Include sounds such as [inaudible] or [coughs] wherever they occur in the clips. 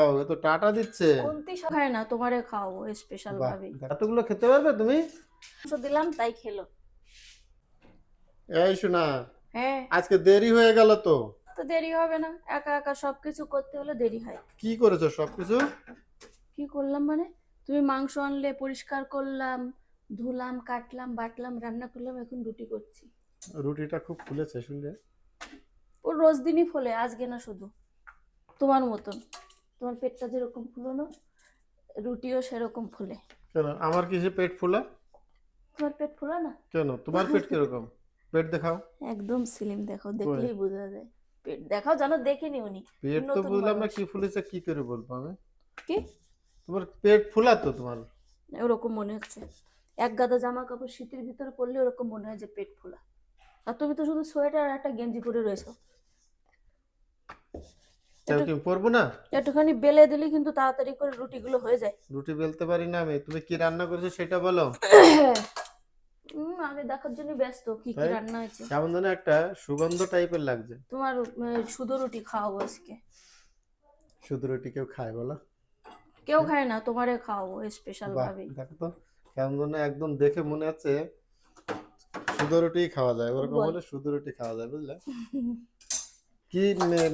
ও, এ তো টাটা দিচ্ছে। কোনটি খায় না তোমারে খাওয়াবো স্পেশাল ভাবে এতগুলো খেতে পারবে তুমি? মাংস দিলাম তাই খেলো। এই শোনা হ্যাঁ। আজকে দেরি হয়ে গেল তো? তো দেরি হবে না একা একা সবকিছু করতে হলে দেরি হয়। কি করেছ সবকিছু? কি করলাম মানে? তুমি মাংস আনলে পরিষ্কার করলাম ধুলাম কাটলাম বাটলাম রান্না করলাম এখন রুটি করছি। রুটিটা খুব ফুলেছে শুনলে। ও রোজ দিনই ফোলে আজকে না শুধু। তোমার মতন। তোমার পেটটা যেরকম ফুলোনো রুটিও সেরকম ফুলে। কেন? আমার কিসে পেট ফোলা? তোমার পেট ফুলো না? কেন? তোমার পেট কীরকম? পেট দেখাও। একদম সিলিম দেখো দেখলেই বোঝা যায়। পেট দেখাও জানো দেখিনি উনি। পেট তো বুঝলাম না কি ফুলেছে কি করে বলব আমি? কি? তোমার পেট ফুলা তো তোমার? ওরকম মনে হচ্ছে। এক গাদা জামা কাপড় শীতের ভিতরে পরলে ওরকম মনে হয় যে পেট ফোলা। আর তুমি তো শুধু সোয়েটার আর একটা গেঞ্জি পরে রয়েছো। কেন কি পরবো না? একটুখানি বেলে দিলে কিন্তু তাড়াতাড়ি করে রুটিগুলো হয়ে যায়। রুটি বেলতে পারি না আমি। তুমি কি রান্না করেছ সেটা বলো। [coughs] আগে দেখার জন্য ব্যস্ত কি কি রান্না হয়েছে। কেমন যেন একটা সুগন্ধ টাইপের লাগছে। তোমার শুধু রুটি খাওয়াবো আজকে। শুধু রুটি কেউ খায় বলো। কেউ খায় না তোমারে খাওয়াবো স্পেশাল ভাবে দেখো তো কেমন যেন একদম দেখে মনে হচ্ছে শুধু রুটি খাওয়া যায়। ওরকম বল। হলে শুধু রুটি খাওয়া যায় বুঝলে? [laughs] কি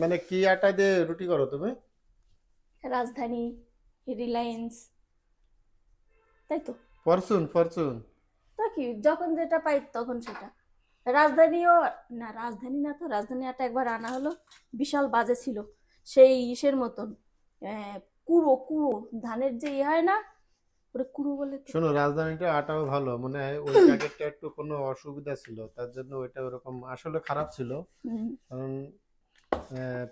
মানে কি আটা দিয়ে রুটি করো তুমি? রাজধানী রিলায়েন্স। তাই তো। Fortune Fortune. তা কি যখন যেটা পাই তখন সেটা। রাজধানীও না রাজধানী না তো রাজধানী আটা একবার আনা হলো। বিশাল বাজে ছিল। সেই ইসের মতন কুড়ো কুড়ো। ধানের যে ইয়ে হয় না ওটা কুড়ো বলে। শোনো রাজধানীটা আটাও ভালো। মানে ওই প্যাকেটটা একটু কোনো অসুবিধা ছিল। তার জন্য ওইটা ওরকম আসলে খারাপ ছিল। কারণ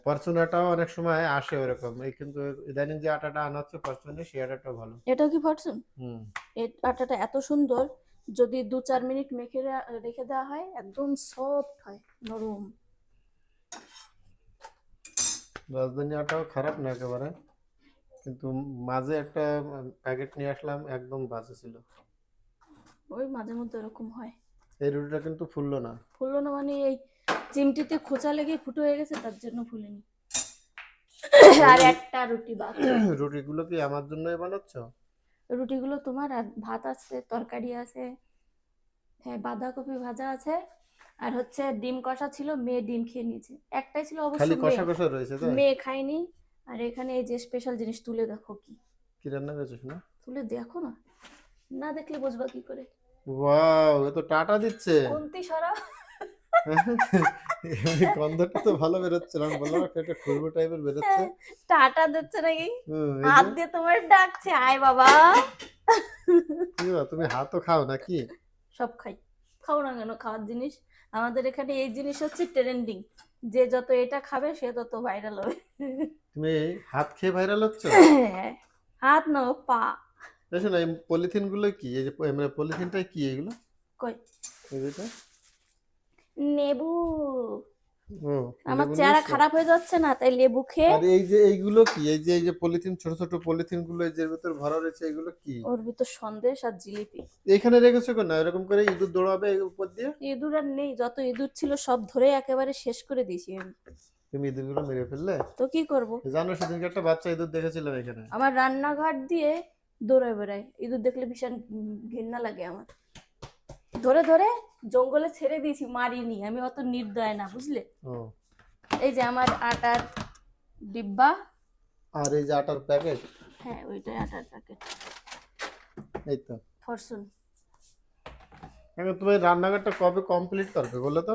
ফরচুন আটাও অনেক সময় আসে ওরকম। এই কিন্তু ইদানিং যে আটাটা আনা হচ্ছে ফরচুনে সেই আটাটা ভালো। এটাও কি ফরচুন হুম। এই আটাটা এত সুন্দর যদি দু চার মিনিট মেখে রেখে দেওয়া হয় একদম সফট হয় নরম। রাজধানী আটাও খারাপ না একেবারে কিন্তু মাঝে একটা প্যাকেট নিয়ে আসলাম একদম বাজে ছিল। ওই মাঝে মধ্যে এরকম হয়। এই রুটিটা কিন্তু ফুললো না। ফুললো না মানে এই চিমটিতে খোঁচা লেগে ফুটো হয়ে গেছে তার জন্য ফুলেনি [coughs] আর একটা রুটি বাকি [coughs] রুটিগুলো কি আমার জন্যই বানাচ্ছ? রুটিগুলো তোমার আর ভাত আছে তরকারি আছে হ্যাঁ বাঁধাকপি ভাজা আছে আর হচ্ছে ডিম কষা ছিল মেয়ে ডিম খেয়ে নিয়েছে। একটাই ছিল অবশ্য খালি কষা মেয়ে। কষা রয়েছে তাই? মেয়ে খায়নি আর এখানে এই যে স্পেশাল জিনিস তুলে দেখো কি। কি রান্না করেছিস না তুলে দেখো না। না দেখলে বুঝবা কি করে। ওয়াও এ তো টাটা দিচ্ছে। কোনটি সরা। এমনি গন্ধটা তো ভালো বেরোচ্ছে আমি বললাম একটা একটা খুরবো টাইপের বেরোচ্ছে। টাটা দিচ্ছে নাকি? হাত দিয়ে তোমার ডাকছে আয় বাবা। কি তুমি হাতও খাও নাকি? সব খাই। খাও না কেন খাওয়ার জিনিস। আমাদের এখানে এই জিনিস হচ্ছে ট্রেন্ডিং যে যত এটা খাবে সে তত ভাইরাল হবে। তুমি হাত খেয়ে ভাইরাল হচ্ছ? হাত না পা। দেখো না এই পলিথিনগুলো কি? এই যে মানে পলিথিনটা কি এগুলো? কই? এই লেবু। আমার চেহারা খারাপ হয়ে যাচ্ছে না তাই লেবু খেয়ে আর এই যে এইগুলো কি? এই যে এই যে পলিথিন ছোট ছোট পলিথিনগুলো এই যে ভিতর ভরা রয়েছে এগুলো কি? ওর ভিতর সন্দেশ আর জিলিপি। এখানে রেখেছো কেন? এরকম করে ইঁদুর দৌড়াবে উপর দিয়ে? ইঁদুর আর নেই যত ইঁদুর ছিল সব ধরে একেবারে শেষ করে দিয়েছি আমি। তুমি ইঁদুরগুলো মেরে ফেললে? তো কি করব? জানো সেদিনকে একটা বাচ্চা ইঁদুর দেখেছিলাম এখানে। আমার রান্নাঘাট দিয়ে দৌড়ে বেড়ায়। ইঁদুর দেখলে ভীষণ ঘৃণা লাগে আমার। ধরে ধরে জঙ্গলে ছেড়ে দিয়েছি মারিনি। আমি অত নির্দয় না বুঝলে? এই যে আমার আটার ডিব্বা। আর এই যে আটার প্যাকেট হ্যাঁ ওইটাই আটার প্যাকেট এই তো। ফরচুন এখন তুমি রান্নাঘরটা কবে কমপ্লিট করবে বলো তো?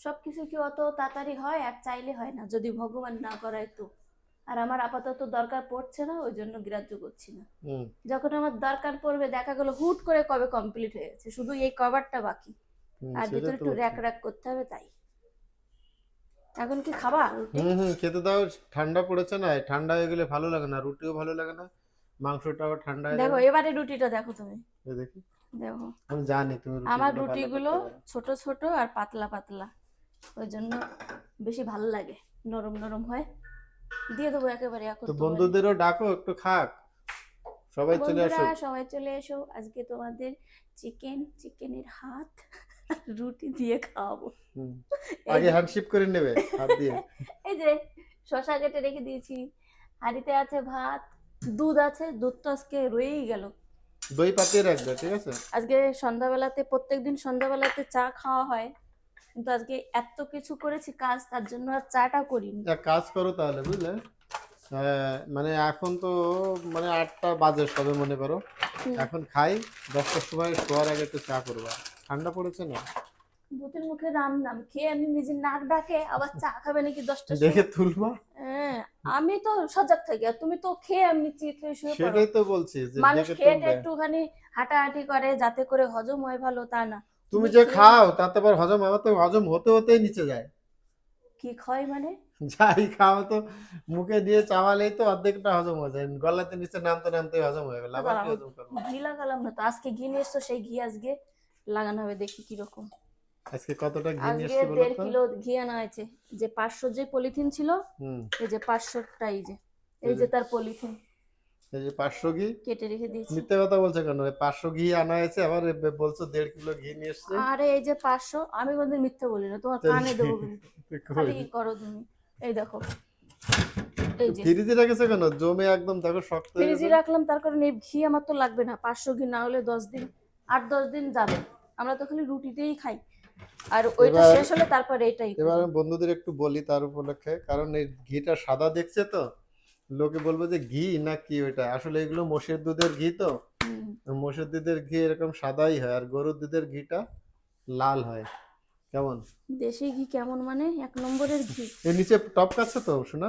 সবকিছু কি অত তাড়াতাড়ি হয়? আর চাইলে হয় না যদি ভগবান না করায় তো। আর আমার আপাতত দরকার পড়ছে না ওই জন্য গ্রাহ্য করছি না। যখন আমার দরকার পড়বে দেখা গেলো হুট করে কবে কমপ্লিট হয়ে গেছে শুধু এই কভারটা বাকি। আর ভিতরে একটু র্যাক র্যাক করতে হবে তাই। এখন কি খাবা হুম হুম খেতে দাও ঠান্ডা পড়েছে না ঠান্ডা হয়ে গেলে ভালো লাগে না রুটিও ভালো লাগে না মাংসটাও ঠান্ডা দেখো এবারে রুটিটা দেখো তুমি। দেখি। দেখো। আমি জানি তুমি আমার রুটিগুলো। ছোট ছোট আর পাতলা পাতলা। ওই জন্য বেশি ভালো লাগে নরম নরম হয়। দিয়ে দেবো একেবারে এখন তো বন্ধুদেরও ডাকো একটু খাক। সবাই চলে আসো সবাই চলে এসো। আজকে তোমাদের চিকেন চিকেনের হাত রুটি দিয়ে খাওয়াবো। আগে হ্যান্ডশিপ করে নেবে হাত দিয়ে। [laughs] এই যে শশা কেটে রেখে দিয়েছি। হাঁড়িতে আছে ভাত দুধ আছে দুধ তো আজকে রয়েই গেল। দই পাতিয়ে রাখবে ঠিক আছে? আজকে সন্ধ্যাবেলাতে প্রত্যেকদিন সন্ধ্যাবেলাতে চা খাওয়া হয়। কিন্তু আজকে এত কিছু করেছি কাজ তার জন্য আর চাটা করিনি। কাজ করো তাহলে বুঝলে? আহ, মানে এখন তো মানে আটটা বাজে সবে মনে করো। এখন খাই দশটার সময় শোয়ার আগে একটু চা করবা। ঠান্ডা পড়েছে না? ভূতের মুখে রাম নাম খেয়ে আমি নিজের নাক ডাকে আবার চা খাবে নাকি দশটা দেখে তুলবা। হ্যাঁ আমি তো সজাগ থাকি আর তুমি তো খেয়ে এমনি খেয়ে শুয়ে পড়ো। সেটাই তো বলছি যে মানুষ খেয়ে একটুখানি হাঁটাহাঁটি করে যাতে করে হজম হয় ভালো তা না। তুমি যে খাও তাতে আবার হজম আমার তো হজম হতে হতেই নিচে যায়। কি খাই মানে? যাই খাও তো মুখে দিয়ে চাওয়ালেই তো অর্ধেকটা হজম হয়ে যায়। গলাতে নিচে নামতে নামতে হজম হয়ে গেল আবার কি হজম করব? ঘি লাগালাম না তো আজকে ঘি নিয়ে এসছো সেই ঘি আজকে লাগানো হবে দেখি কীরকম। আজকে কতটা ঘি নিয়ে এসছি বলো তো? কিলো ঘি আনা হয়েছে যে পাঁচশো যে পলিথিন ছিল হুম। এই যে পাঁচশোটা টাই যে এই যে তার পলিথিন। এই যে পাঁচশো ঘি? কেটে রেখে দিয়েছি। মিথ্যে কথা বলছে কেন? পাঁচশো ঘি আনা হয়েছে আবার বলছো দেড় কিলো ঘি নিয়ে এসছে। আরে এই যে পাঁচশো আমি কোনদিন মিথ্যে বলি না তোমার কানে দেবো। খালি [laughs] করো তুমি? এই দেখো। ফ্রিজে রেখেছে কেন? জমে একদম দেখো শক্ত ফ্রিজে রাখলাম তার কারণে ঘি আমার তো লাগবে না। পাঁচশো ঘি না হলে দশ দিন আট দশ দিন যাবে। আমরা তো খালি রুটিতেই খাই। আর ওইটা শেষ হলে তারপর এটাই এবার বন্ধুদের একটু বলি তার উপলক্ষে কারণ এই ঘিটা সাদা দেখছে তো লোকে বলবে যে ঘি না কি ওইটা? আসলে এগুলো মোষের দুধের ঘি তো। মোষের দুধের ঘি এরকম সাদাই হয় আর গরুর দুধের ঘিটা লাল হয়। কেমন? দেশি ঘি কেমন মানে? এক নম্বরের ঘি। এর নিচে টপ কাছে তো শোনা।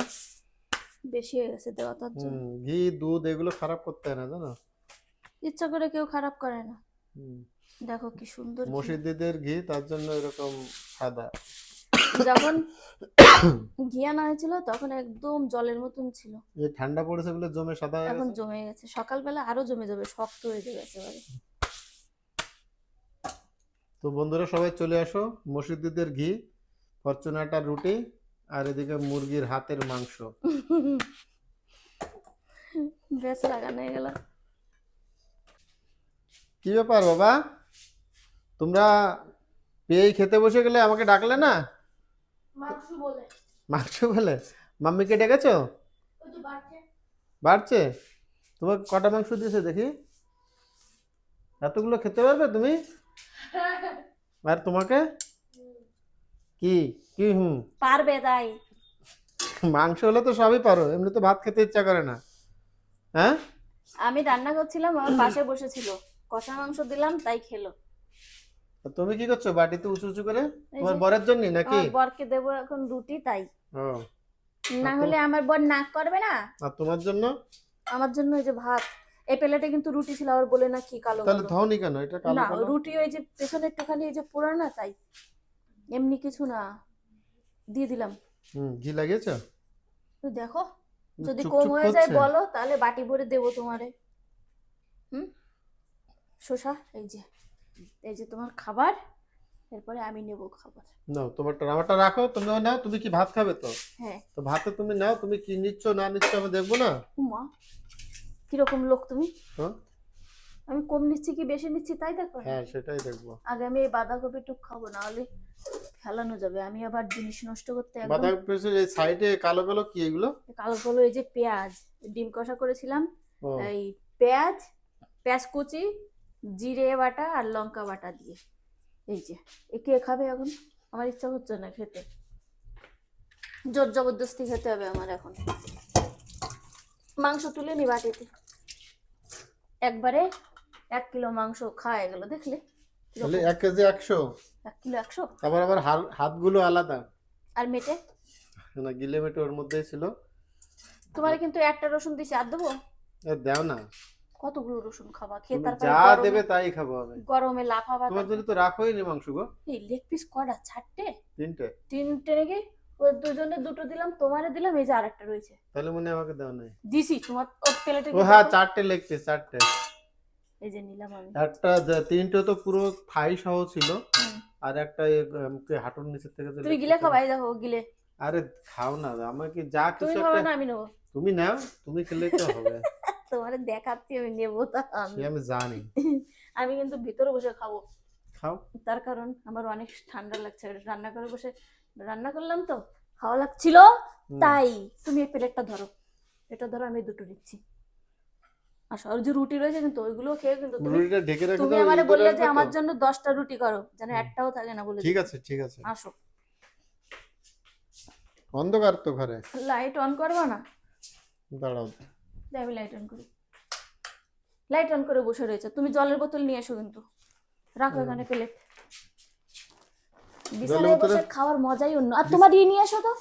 বেশি হয়ে গেছে দেওয়া তার জন্য। ঘি দুধ এগুলো খারাপ করতে হয় না জানো? ইচ্ছা করে কেউ খারাপ করে না। দেখো কি সুন্দর দুধের ঘি তার জন্য এরকম সাদা। যখন ঘি না হয়েছিল তখন একদম জলের মতন ছিল। এই ঠান্ডা পড়েছে বলে জমে সাদা এখন জমে গেছে। সকালবেলা আরও জমে যাবে শক্ত হয়ে যাবে একেবারে। তো বন্ধুরা সবাই চলে আসো। মসুর দুধের ঘি ফরচুনাটার রুটি আর এদিকে মুরগির হাতের মাংস। বেশ লাগানো গেল কি ব্যাপার বাবা? তোমরা পেয়েই খেতে বসে গেলে আমাকে ডাকলে না? মাংস বলে। মাংস বলে? মাম্মিকে ডেকেছো? বাড়ছে? তোমার কটা মাংস দিয়েছে দেখি। এতগুলো খেতে পারবে তুমি? আর তোমাকে? কি? কি হুম? পারবে তাই। মাংস হলে তো সবই পারো এমনি তো ভাত খেতে ইচ্ছা করে না। হ্যাঁ? আমি রান্না করছিলাম আমার পাশে বসেছিল। কষা মাংস দিলাম তাই খেলো। তুমি কি করছ? বাটিতে উঁচু উঁচু করে? তোমার বরের জন্য নাকি? বরকে দেবো এখন রুটি তাই। না হলে আমার বর নাক করবে না? আর তোমার জন্য? আমার জন্য এই যে ভাত। এই প্লেটে কিন্তু রুটি ছিল আবার বলে না কি কালো তাহলে। ধওনি কেন? এটা কালো না রুটি ওই যে পেছনে একটুখানি এই যে পোড়া না তাই। এমনি কিছু না। দিয়ে দিলাম। হুম ঘি লাগিয়েছো? তো দেখো যদি কম হয়ে যায় বলো তাহলে বাটি ভরে দেবো তোমারে। হুম? শোষা এই যে। এই যে তোমার খাবার এরপরে আমি নেব খাবার। নাও তোমারটা আমারটা রাখো তুমি নাও তুমি কি ভাত খাবে তো? হ্যাঁ। তো ভাতে তুমি নাও তুমি কি নিচ্ছ না নিচ্ছ আমি দেখব না? উমা কীরকম লোক তুমি? হ্যাঁ? আমি কম নিচ্ছি কি বেশি নিচ্ছি তাই দেখো? হ্যাঁ সেটাই দেখব। আগে আমি এই বাঁধাকপি টুক খাব না হলে ফেলানো যাবে। আমি আবার জিনিস নষ্ট করতে একদম বাঁধাকপির এই সাইডে কালো কালো কি এগুলো? কালো কালো এই যে পেঁয়াজ ডিম কষা করেছিলাম। এই পেঁয়াজ পেঁয়াজ কুচি জিরে বাটা আর লঙ্কা বাটা দিয়ে। এই যে এ কে খাবে এখন? আমার ইচ্ছা হচ্ছে না খেতে। জোর জবরদস্তি খেতে হবে আমার এখন। মাংস তুলে নি বাটিতে। একবারে এক কিলো মাংস খাওয়া গেল দেখলে? তাহলে এক কেজি একশো। এক কিলো একশো? আবার আবার হাতগুলো আলাদা। আর মেটে? না গিলে মেটে ওর মধ্যেই ছিল। তোমার কিন্তু একটা রসুন দিছি আর দেবো? দাও না। কতগুলো রসুন খাবা? খেয়ে তারপরে যা দেবে তাই খাব আমি। গরমে লাফাবা তোমার জন্য তো রাখোই নি মাংস গো। এই লেগ পিস কটা চারটে? তিনটে। তিনটে নাকি? ওই দুজনে দুটো দিলাম তোমারে দিলাম এই যে আরেকটা রয়েছে। তাহলে মনে আমাকে দেওয়া নাই। দিছি তোমার ও প্লেটে ও হ্যাঁ চারটে লেগ পিস চারটে। এই যে নিলাম আমি। একটা তিনটে তো পুরো থাই সহ ছিল। আর একটা হাঁটুর নিচের থেকে তুমি গিলে piece খাবা এই দেখো গিলে। আরে খাও না আমাকে যা কিছু একটা না আমি নেব। তুমি নাও তুমি খেলে তো হবে। তোমারে দেখাচ্ছি আমি নেব তা আমি। জানি। [laughs] আমি কিন্তু ভিতরে বসে খাব। খাও। তার কারণ আমার অনেক ঠান্ডা লাগছে। রান্না করে বসে রান্না করলাম তো খাওয়া লাগছিল। তাই তুমি এই প্লেটটা ধরো। এটা ধরো আমি দুটো দিচ্ছি আর যে রুটি রয়েছে কিন্তু ওইগুলো খেয়ে কিন্তু তুমি রুটিটা ঢেকে রেখে তুমি আমারে বললে যে আমার জন্য দশটা রুটি করো যেন একটাও থাকে না বলে ঠিক আছে ঠিক আছে। আসো। অন্ধকার তো ঘরে। লাইট অন করবা না? দাঁড়াও। আমি লাইট অন করি। লাইট অন করে বসে রয়েছে। তুমি জলের বোতল নিয়ে এসো কিন্তু। রাখো। এখানে প্লেট বিছানায় বসে খাওয়ার মজাই অন্য। আর তোমার ইয়ে নিয়ে এসো তো।